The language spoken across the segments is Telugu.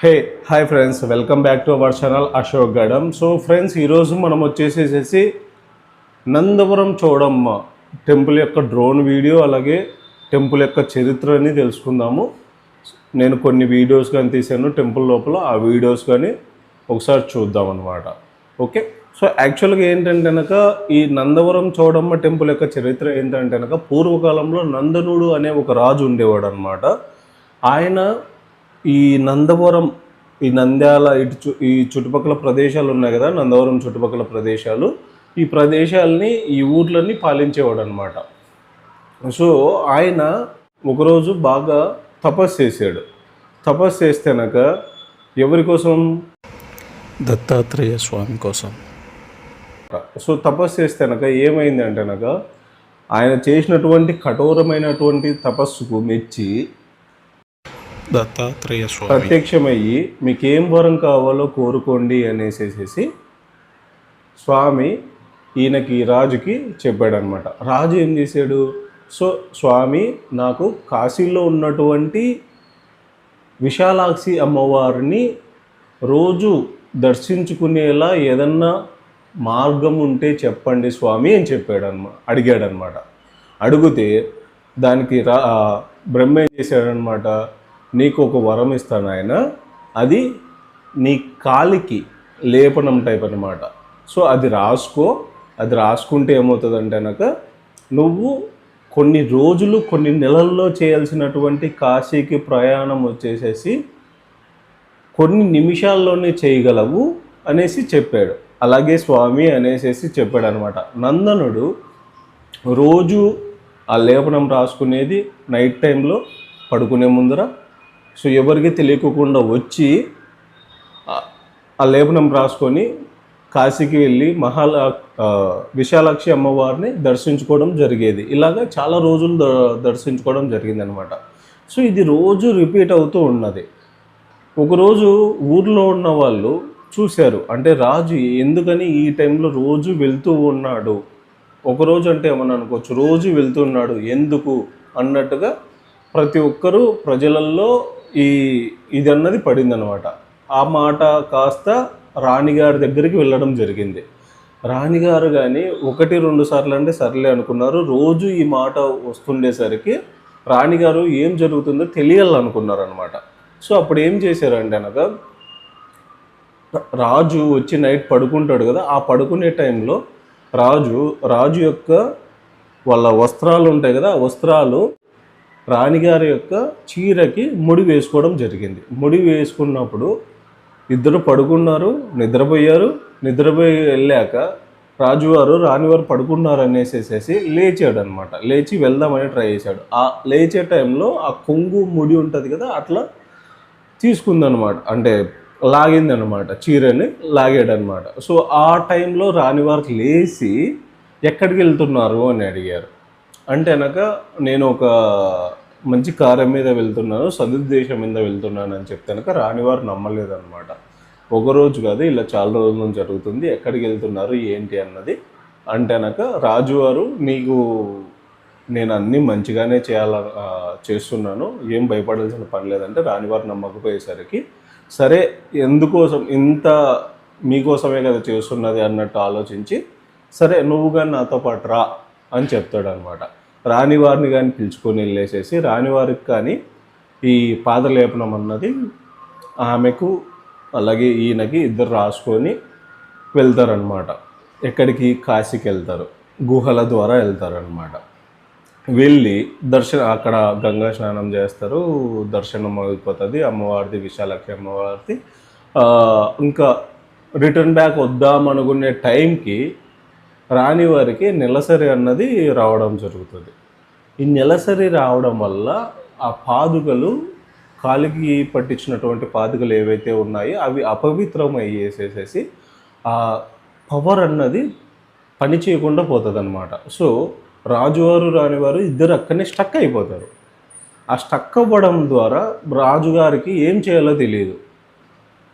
Hey hi friends. Welcome back to our channel Ashok Gadam. So friends ఈరోజు మనం వచ్చేసేసి నందవరం చౌడమ్మ టెంపుల్ యొక్క డ్రోన్ వీడియో అలాగే టెంపుల్ యొక్క చరిత్రని తెలుసుకుందాము. నేను కొన్ని వీడియోస్ కానీ తీశాను టెంపుల్ లోపల. ఆ వీడియోస్ కానీ ఒకసారి చూద్దాం అనమాట ఓకే? సో యాక్చువల్గా ఏంటంటే కనుక ఈ నందవరం చౌడమ్మ టెంపుల్ యొక్క చరిత్ర ఏంటంటే కనుక పూర్వకాలంలో నందనుడు అనే ఒక రాజు ఉండేవాడు అనమాట ఆయన ఈ నందవరం ఈ నంద్యాల ఇటు చు- ఈ చుట్టుపక్కల ప్రదేశాలు ఉన్నాయి కదా నందవరం చుట్టుపక్కల ప్రదేశాలు. ఈ ప్రదేశాలని ఈ ఊర్లన్నీ పాలించేవాడు అనమాట సో ఆయన ఒకరోజు బాగా తపస్సు చేశాడు. తపస్సు చేస్తేనక ఎవరి కోసం? దత్తాత్రేయ స్వామి కోసం. సో తపస్సు చేస్తేనక ఏమైంది అంటేనక ఆయన చేసినటువంటి కఠోరమైనటువంటి తపస్సుకు మెచ్చి దత్తాత్రేయ స్వామి ప్రత్యక్షమయ్యి మీకేం వరం కావాలో కోరుకోండి అనేసేసేసి స్వామి ఈయనకి రాజుకి చెప్పాడనమాట రాజు ఏం చేశాడు? సో స్వామి నాకు కాశీలో ఉన్నటువంటి విశాలాక్షి అమ్మవారిని రోజు దర్శించుకునేలా ఏదన్నా మార్గం ఉంటే చెప్పండి స్వామి అని చెప్పాడనమాట అడిగాడనమాట అడిగితే దానికి రా బ్రహ్మ ఏం చేశాడనమాట నీకు ఒక వరం ఇస్తాను ఆయన అది నీ కాలికి లేపనం టైప్ అనమాట సో అది రాసుకో. అది రాసుకుంటే ఏమవుతుందంటే అనక నువ్వు కొన్ని రోజులు కొన్ని నెలల్లో చేయాల్సినటువంటి కాశీకి ప్రయాణం వచ్చేసేసి కొన్ని నిమిషాల్లోనే చేయగలవు అనేసి చెప్పాడు. అలాగే స్వామి అనేసేసి చెప్పాడు అనమాట నందనుడు రోజు ఆ లేపనం రాసుకునేది నైట్ టైంలో పడుకునే ముందర సో ఎవరికి తెలియకుండా వచ్చి ఆ- లేపనం రాసుకొని కాశీకి వెళ్ళి మహాల విశాలాక్షి అమ్మవారిని దర్శించుకోవడం జరిగేది. ఇలాగ చాలా రోజులు ద- దర్శించుకోవడం జరిగింది అనమాట సో ఇది రోజు రిపీట్ అవుతూ ఉన్నది. ఒకరోజు ఊర్లో ఉన్న వాళ్ళు చూశారు. అంటే రాజు ఎందుకని ఈ టైంలో రోజు వెళ్తూ ఉన్నాడు? ఒకరోజు అంటే ఏమన్నా అనుకోవచ్చు? రోజు వెళ్తున్నాడు ఎందుకు? అన్నట్టుగా ప్రతి ఒక్కరూ ప్రజలల్లో ఈ ఇది అన్నది పడిందనమాట ఆ మాట కాస్త రాణిగారి దగ్గరికి వెళ్ళడం జరిగింది. రాణిగారు కానీ ఒకటి రెండు సార్లు అంటే సర్లే అనుకున్నారు. రోజు ఈ మాట వస్తుండేసరికి రాణిగారు ఏం జరుగుతుందో తెలియాలనుకున్నారు అనమాట సో అప్పుడు ఏం చేశారంటే అనగా రాజు వచ్చి నైట్ పడుకుంటాడు కదా ఆ పడుకునే టైంలో రాజు రాజు యొక్క వాళ్ళ వస్త్రాలు ఉంటాయి కదా ఆ వస్త్రాలు రాణిగారి యొక్క చీరకి ముడి వేసుకోవడం జరిగింది. ముడి వేసుకున్నప్పుడు ఇద్దరు పడుకున్నారు నిద్రపోయారు. నిద్రపోయి వెళ్ళాక రాజువారు రాణివారు పడుకున్నారు అనేసేసేసి లేచాడు అనమాట లేచి వెళ్దామని ట్రై చేశాడు. ఆ లేచే టైంలో ఆ కొంగు ముడి ఉంటుంది కదా అట్లా తీసుకుందనమాట. అంటే లాగిందనమాట చీరని లాగాడనమాట. సో ఆ టైంలో రాణివారికి లేచి ఎక్కడికి వెళ్తున్నారు? అని అడిగారు. అంటే అనక నేను ఒక మంచి కార్యం మీద వెళ్తున్నాను సదుద్దేశం మీద వెళ్తున్నాను అని చెప్తానక రాణివారు నమ్మలేదన్నమాట. ఒక రోజు కాదు ఇలా చాలా రోజుల నుంచి జరుగుతుంది ఎక్కడికి వెళ్తున్నారు ఏంటి అన్నది. అంటే అనక రాజువారు నీకు నేను అన్నీ మంచిగానే చేయాల చేస్తున్నాను ఏం భయపడాల్సిన పని లేదంటే రానివారు నమ్మకపోయేసరికి సరే ఎందుకోసం ఇంత మీకోసమే కదా చేస్తున్నది అన్నట్టు ఆలోచించి సరే నువ్వు కానీ నాతో పాటు రా అని చెప్తాడు అనమాట రాణివారిని కానీ పిలుచుకొని వెళ్ళేసేసి రాణివారికి కానీ ఈ పాదలేపనం అన్నది ఆమెకు అలాగే ఈయనకి ఇద్దరు రాసుకొని వెళ్తారనమాట. ఎక్కడికి? కాశీకి వెళ్తారు. గుహల ద్వారా వెళ్తారనమాట. వెళ్ళి దర్శన అక్కడ గంగా స్నానం చేస్తారు. దర్శనం అయిపోతుంది. అమ్మవారిది విశాలక్షి అమ్మవారిది. ఇంకా రిటర్న్ బ్యాక్ వద్దాం అనుకునే టైంకి రాని వారికి నెలసరి అన్నది రావడం జరుగుతుంది. ఈ నెలసరి రావడం వల్ల ఆ పాదుకలు కాలికి పట్టించినటువంటి పాదుకలు ఏవైతే ఉన్నాయో అవి అపవిత్రం అయ్యేసేసేసి ఆ పవర్ అన్నది పని చేయకుండా పోతుంది అనమాట సో రాజువారు రానివారు ఇద్దరు అక్కడనే స్టక్ అయిపోతారు. ఆ స్టక్ అవ్వడం ద్వారా రాజుగారికి ఏం చేయాలో తెలియదు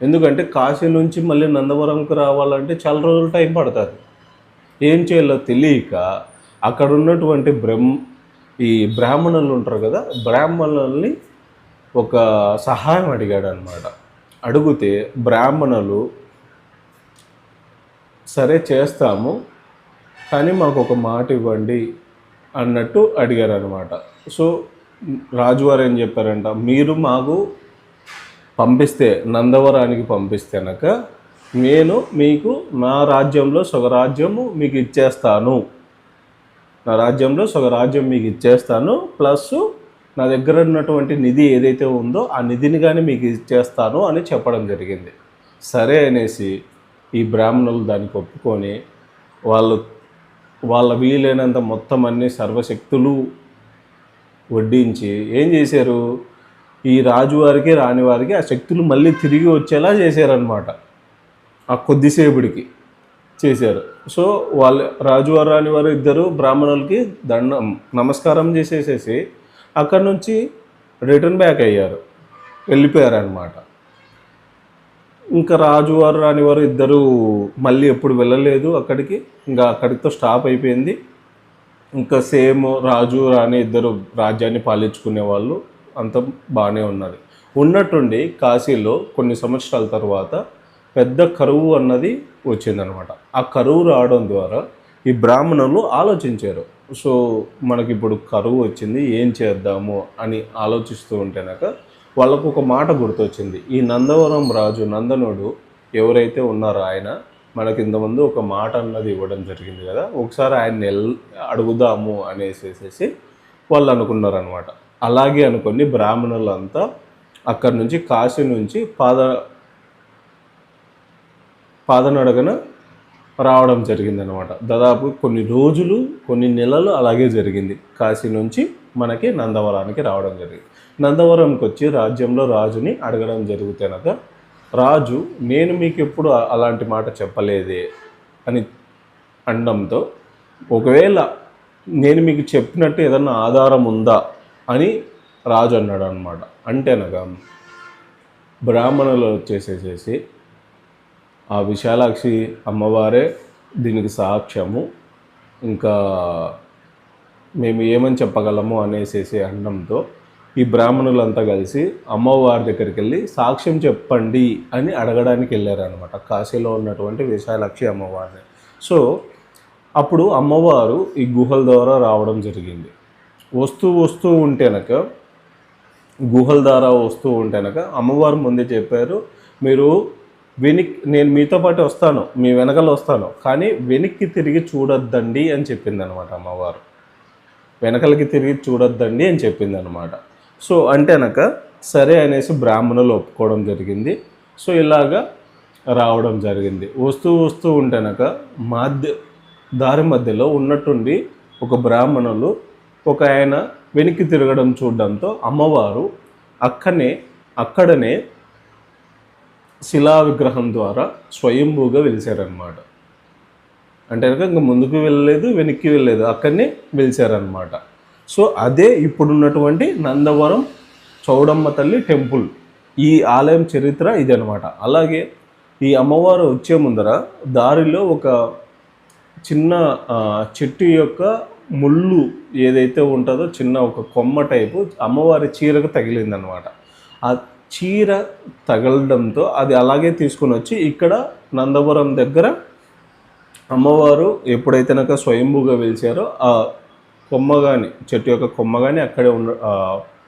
ఎందుకంటే కాశీ నుంచి మళ్ళీ నందవరంకు రావాలంటే చాలా రోజులు టైం పడుతుంది. ఏం చేయాలో తెలియక అక్కడ ఉన్నటువంటి బ్రహ్మ ఈ బ్రాహ్మణులు ఉంటారు కదా బ్రాహ్మణుల్ని ఒక సహాయం అడిగాడు అనమాట అడిగితే బ్రాహ్మణులు సరే చేస్తాము కానీ మాకు ఒక మాట ఇవ్వండి అన్నట్టు అడిగారు అనమాట సో రాజువారు ఏం చెప్పారంట మీరు మాకు పంపిస్తే నందవరానికి పంపిస్తేనక నేను మీకు నా రాజ్యంలో స్వగరాజ్యము మీకు ఇచ్చేస్తాను. నా రాజ్యంలో స్వగరాజ్యం మీకు ఇచ్చేస్తాను. ప్లస్ నా దగ్గర ఉన్నటువంటి నిధి ఏదైతే ఉందో ఆ నిధిని కానీ మీకు ఇచ్చేస్తాను అని చెప్పడం జరిగింది. సరే అనేసి ఈ బ్రాహ్మణులు దానికి ఒప్పుకొని వాళ్ళు వాళ్ళ వీలైనంత మొత్తం అన్ని సర్వశక్తులు వడ్డించి ఏం చేశారు? ఈ రాజువారికి రానివారికి ఆ శక్తులు మళ్ళీ తిరిగి వచ్చేలా చేశారనమాట ఆ కొద్దిసేపుడికి చేశారు. సో వాళ్ళు రాజువారు రానివారు ఇద్దరు బ్రాహ్మణులకి దండం నమస్కారం చేసేసేసి అక్కడ నుంచి రిటర్న్ బ్యాక్ అయ్యారు. వెళ్ళిపోయారనమాట ఇంకా రాజువారు రానివారు ఇద్దరు మళ్ళీ ఎప్పుడు వెళ్ళలేదు అక్కడికి. ఇంకా అక్కడితో స్టాప్ అయిపోయింది. ఇంకా సేమ్ రాజు రాణి ఇద్దరు రాజ్యాన్ని పాలించుకునే వాళ్ళు అంత బాగానే ఉన్నది ఉన్నట్టుండి కాశీలో కొన్ని సంవత్సరాల తర్వాత పెద్ద కరువు అన్నది వచ్చిందనమాట. ఆ కరువు రావడం ద్వారా ఈ బ్రాహ్మణులు ఆలోచించారు. సో మనకిప్పుడు కరువు వచ్చింది ఏం చేద్దాము అని ఆలోచిస్తూ ఉంటేనాక వాళ్ళకు ఒక మాట గుర్తొచ్చింది. ఈ నందవరం రాజు నందనుడు ఎవరైతే ఉన్నారో ఆయన మనకి ఇంతకుముందు ఒక మాట అన్నది ఇవ్వడం జరిగింది కదా. ఒకసారి ఆయన్ని అడుగుదాము అనేసేసేసి వాళ్ళు అనుకున్నారనమాట. అలాగే అనుకొని బ్రాహ్మణులంతా అక్కడి నుంచి కాశీ నుంచి పాద పాదనడగన రావడం జరిగిందనమాట దాదాపు కొన్ని రోజులు కొన్ని నెలలు అలాగే జరిగింది. కాశీ నుంచి మనకి నందవరానికి రావడం జరిగింది. నందవరంకి వచ్చి రాజ్యంలో రాజుని అడగడం జరుగుతేనక రాజు నేను మీకు ఎప్పుడు అలాంటి మాట చెప్పలేదే అని అనడంతో ఒకవేళ నేను మీకు చెప్పినట్టు ఏదన్నా ఆధారం ఉందా అని రాజు అన్నాడు అనమాట అంటేనగా బ్రాహ్మణులు వచ్చేసేసేసి ఆ విశాలాక్షి అమ్మవారే దీనికి సాక్ష్యము. ఇంకా మేము ఏమని చెప్పగలము అనేసేసి అనడంతో ఈ బ్రాహ్మణులంతా కలిసి అమ్మవారి దగ్గరికి వెళ్ళి సాక్ష్యం చెప్పండి అని అడగడానికి వెళ్ళారనమాట కాశీలో ఉన్నటువంటి విశాలాక్షి అమ్మవారిని. సో అప్పుడు అమ్మవారు ఈ గుహల ద్వారా రావడం జరిగింది. వస్తూ వస్తూ ఉంటేనక గుహల ద్వారా వస్తూ ఉంటేనక అమ్మవారు ముందే చెప్పారు మీరు వెనక్కి నేను మీతో పాటు వస్తాను మీ వెనకలు వస్తాను కానీ వెనక్కి తిరిగి చూడొద్దండి అని చెప్పింది అనమాట అమ్మవారు. వెనకలకి తిరిగి చూడొద్దండి అని చెప్పింది అనమాట సో అంటేనక సరే అనేసి బ్రాహ్మణులు ఒప్పుకోవడం జరిగింది. సో ఇలాగా రావడం జరిగింది. వస్తూ వస్తూ ఉంటేనక మాధ్య దారి మధ్యలో ఉన్నట్టుండి ఒక బ్రాహ్మణులు ఒక ఆయన వెనక్కి తిరగడం చూడడంతో అమ్మవారు అక్కనే అక్కడనే శిలా విగ్రహం ద్వారా స్వయంభూగా వెలిశారనమాట అంటే కనుక ఇంకా ముందుకు వెళ్ళలేదు వెనక్కి వెళ్ళలేదు అక్కడనే వెలిశారనమాట సో అదే ఇప్పుడున్నటువంటి నందవరం చౌడమ్మ తల్లి టెంపుల్ ఈ ఆలయం చరిత్ర ఇది అలాగే ఈ అమ్మవారు వచ్చే ముందర దారిలో ఒక చిన్న చెట్టు యొక్క ముళ్ళు ఏదైతే ఉంటుందో చిన్న ఒక కొమ్మ టైపు అమ్మవారి చీరకు తగిలిందనమాట ఆ చీర తగలడంతో అది అలాగే తీసుకొని వచ్చి ఇక్కడ నందవరం దగ్గర అమ్మవారు ఎప్పుడైతే కనుక స్వయంభూగా వెలిచారో ఆ కొమ్మ కానీ చెట్టు యొక్క కొమ్మ కానీ అక్కడే ఉన్న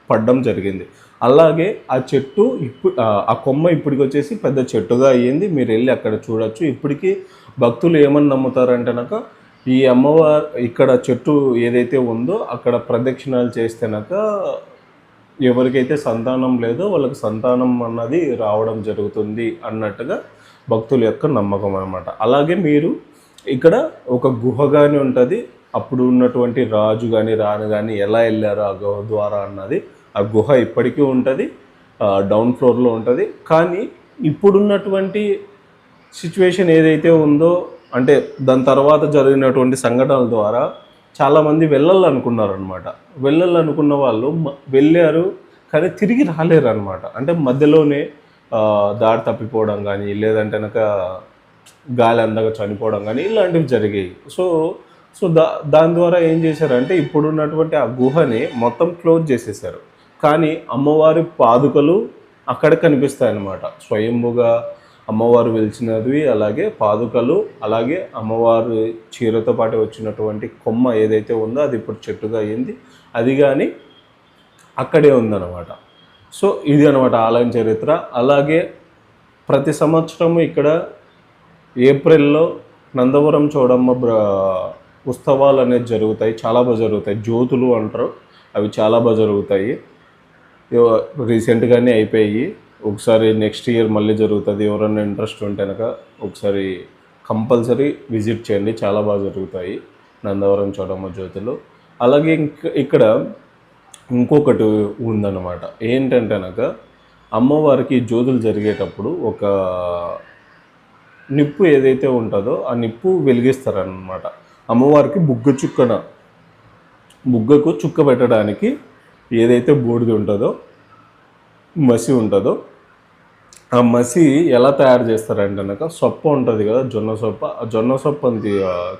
పడడం జరిగింది. అలాగే ఆ చెట్టు ఇప్పుడు ఆ కొమ్మ ఇప్పటికి వచ్చేసి పెద్ద చెట్టుగా అయ్యింది. మీరు వెళ్ళి అక్కడ చూడొచ్చు. ఇప్పటికీ భక్తులు ఏమని నమ్ముతారంటే కనుక ఈ అమ్మవారు ఇక్కడ చెట్టు ఏదైతే ఉందో అక్కడ ప్రదక్షిణాలు చేస్తేనక ఎవరికైతే సంతానం లేదో వాళ్ళకి సంతానం అన్నది రావడం జరుగుతుంది అన్నట్టుగా భక్తుల యొక్క నమ్మకం అనమాట అలాగే మీరు ఇక్కడ ఒక గుహ కానీ ఉంటుంది అప్పుడు ఉన్నటువంటి రాజు కానీ రాణి కానీ ఎలా వెళ్ళారు ఆ గుహ ద్వారా అన్నది ఆ గుహ ఇప్పటికీ ఉంటుంది డౌన్ ఫ్లోర్లో ఉంటుంది. కానీ ఇప్పుడున్నటువంటి సిచ్యువేషన్ ఏదైతే ఉందో అంటే దాని తర్వాత జరిగినటువంటి సంఘటనల ద్వారా చాలామంది వెళ్ళాలనుకున్నారనమాట వెళ్ళాలనుకున్న వాళ్ళు వెళ్ళారు కానీ తిరిగి రాలేరు అనమాట అంటే మధ్యలోనే దారి తప్పిపోవడం కానీ లేదంటే కనుక గాలి అందగా చనిపోవడం కానీ ఇలాంటివి జరిగాయి. సో సో దా దాని ద్వారా ఏం చేశారంటే ఇప్పుడున్నటువంటి ఆ గుహని మొత్తం క్లోజ్ చేసేసారు కానీ అమ్మవారి పాదుకలు అక్కడ కనిపిస్తాయన్నమాట. స్వయంభుగా అమ్మవారు వెలిచినవి అలాగే పాదుకలు అలాగే అమ్మవారు చీరతో పాటు వచ్చినటువంటి కొమ్మ ఏదైతే ఉందో అది ఇప్పుడు చెట్టుగా అయ్యింది అది కానీ అక్కడే ఉందన్నమాట. సో ఇది అనమాట ఆలయం చరిత్ర. అలాగే ప్రతి సంవత్సరము ఇక్కడ ఏప్రిల్లో నందవరం చౌడమ్మ ఉత్సవాలు అనేది జరుగుతాయి. చాలా బాగా జరుగుతాయి. జ్యోతులు అంటారు. అవి చాలా బాగా జరుగుతాయి. రీసెంట్గానే అయిపోయి ఒకసారి నెక్స్ట్ ఇయర్ మళ్ళీ జరుగుతుంది. ఎవరైనా ఇంట్రెస్ట్ ఉంటే కనుక ఒకసారి కంపల్సరీ విజిట్ చేయండి. చాలా బాగా జరుగుతాయి. నందవరం చోటమ్మ జ్యోతులు. అలాగే ఇంక ఇక్కడ ఇంకొకటి ఉందన్నమాట. ఏంటంటే కనుక అమ్మవారికి జ్యోతులు జరిగేటప్పుడు ఒక నిప్పు ఏదైతే ఉంటుందో ఆ నిప్పు వెలిగిస్తారనమాట అమ్మవారికి బుగ్గ చుక్కన బుగ్గకు చుక్క పెట్టడానికి ఏదైతే బూడిద ఉంటుందో మసి ఉంటుందో ఆ మసి ఎలా తయారు చేస్తారంటే కనుక సొప్ప ఉంటుంది కదా జొన్న సొప్ప. ఆ జొన్న సొప్పని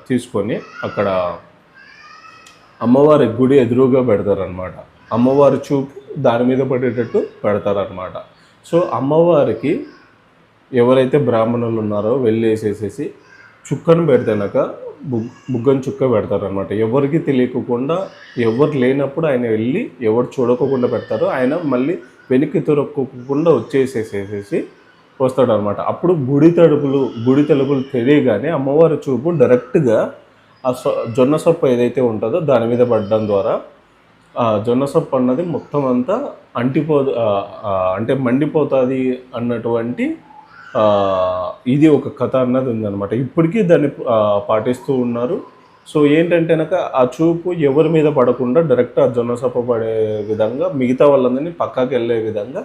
తీసుకొని అక్కడ అమ్మవారి గుడి ఎదురుగా పెడతారనమాట అమ్మవారి చూపు దాని మీద పడేటట్టు పెడతారనమాట సో అమ్మవారికి ఎవరైతే బ్రాహ్మణులు ఉన్నారో వెళ్ళేసేసేసి చుక్కను పెడితేనక బుగ్ బుగ్గను చుక్క పెడతారనమాట ఎవరికి తెలియకుండా ఎవరు లేనప్పుడు ఆయన వెళ్ళి ఎవరు చూడకోకుండా పెడతారో ఆయన మళ్ళీ వెనక్కి తొరక్కకుండా వచ్చేసేసేసి వస్తాడనమాట. అప్పుడు గుడి తడుపులు గుడి తలుపులు తెలియగానే అమ్మవారి చూపు డైరెక్ట్గా ఆ సొ- జొన్న సొప్ప ఏదైతే ఉంటుందో దాని మీద పడడం ద్వారా ఆ జొన్న సొప్ప అన్నది మొత్తం అంతా అంటిపో అంటే మండిపోతుంది అన్నటువంటి ఇది ఒక కథ అన్నది ఉందన్నమాట. ఇప్పటికీ దాన్ని పాటిస్తూ ఉన్నారు. సో ఏంటంటే కనుక ఆ చూపు ఎవరి మీద పడకుండా డైరెక్ట్ ఆ జొన్న పడే విధంగా మిగతా వాళ్ళందరినీ పక్కాకి వెళ్ళే విధంగా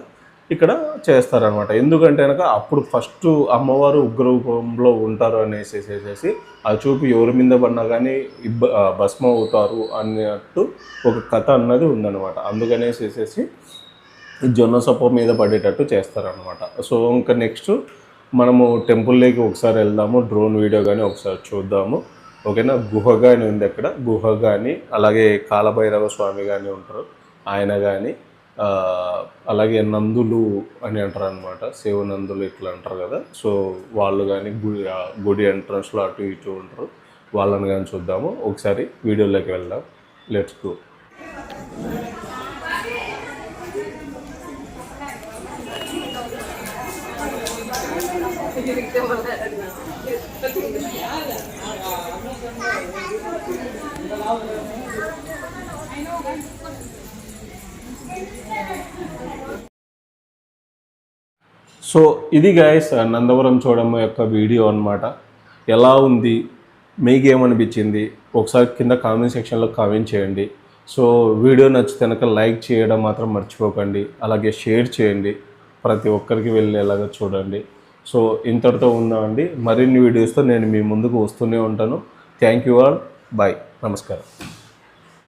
ఇక్కడ చేస్తారనమాట ఎందుకంటే కనుక అప్పుడు ఫస్ట్ అమ్మవారు ఉగ్రరూపంలో ఉంటారు అనేసేసేసి ఆ చూపు ఎవరి మీద పడినా కానీ ఇబ్బ భస్మం అవుతారు అన్నట్టు ఒక కథ అన్నది ఉందన్నమాట. అందుకనేసేసేసి ఈ జొన్న సొప్ప మీద పడేటట్టు చేస్తారనమాట సో ఇంకా నెక్స్ట్ మనము టెంపుల్లోకి ఒకసారి వెళ్దాము డ్రోన్ వీడియో కానీ ఒకసారి చూద్దాము. ఓకేనా? గుహ కానీ ఉంది అక్కడ. గుహ కానీ అలాగే కాలభైరవ స్వామి కానీ ఉంటారు. ఆయన కానీ అలాగే నందులు అని అంటారు అనమాట శివనందులు ఇట్లా అంటారు కదా. సో వాళ్ళు కానీ గుడి గుడి ఎంట్రన్స్లో అటు ఇటు ఉంటారు. వాళ్ళని కానీ చూద్దాము. ఒకసారి వీడియోలోకి వెళ్దాం. లెట్స్ గో సో ఇది గాయస్ నందవరం చూడమ్మ యొక్క వీడియో అన్నమాట. ఎలా ఉంది? మీకేమనిపించింది? ఒకసారి కింద కామెంట్ సెక్షన్లో కామెంట్ చేయండి. సో వీడియో నచ్చితే కనుక లైక్ చేయడం మాత్రం మర్చిపోకండి. అలాగే షేర్ చేయండి. ప్రతి ఒక్కరికి వెళ్ళేలాగా చూడండి. సో ఇంతటితో ఉందామండి మరిన్ని వీడియోస్తో నేను మీ ముందుకు వస్తూనే ఉంటాను. థ్యాంక్ యూ ఆల్ బాయ్ నమస్కారం